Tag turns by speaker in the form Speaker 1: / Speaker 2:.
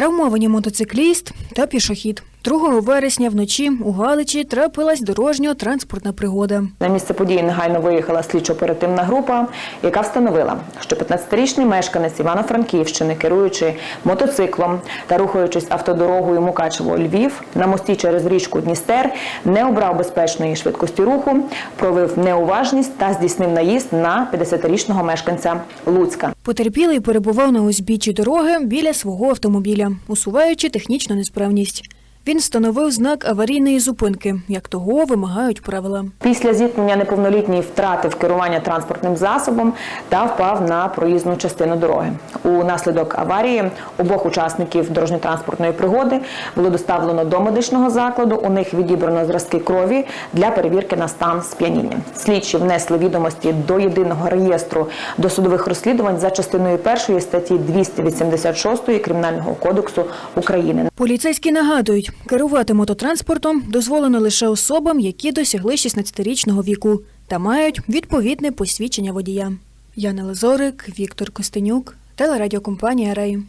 Speaker 1: Травмовані мотоцикліст та пішохід. 2 вересня вночі у Галичі трапилась дорожньо-транспортна пригода.
Speaker 2: На місце події негайно виїхала слідчо-оперативна група, яка встановила, що 15-річний мешканець Івано-Франківщини, керуючи мотоциклом та рухаючись автодорогою Мукачево-Львів на мості через річку Дністер, не обрав безпечної швидкості руху, провів неуважність та здійснив наїзд на 50-річного мешканця Луцька.
Speaker 1: Потерпілий перебував на узбіччі дороги біля свого автомобіля, усуваючи технічну несправність. Він встановив знак аварійної зупинки, як того вимагають правила.
Speaker 2: Після зіткнення неповнолітній втратив керування транспортним засобом та впав на проїзну частину дороги. У наслідок аварії обох учасників дорожньо-транспортної пригоди було доставлено до медичного закладу. У них відібрано зразки крові для перевірки на стан сп'яніння. Слідчі внесли відомості до єдиного реєстру досудових розслідувань за частиною першої статті 286 Кримінального кодексу України.
Speaker 1: Поліцейські нагадують, керувати мототранспортом дозволено лише особам, які досягли 16-річного віку та мають відповідне посвідчення водія. Яна Лазорик, Віктор Костенюк, телерадіокомпанія Рей.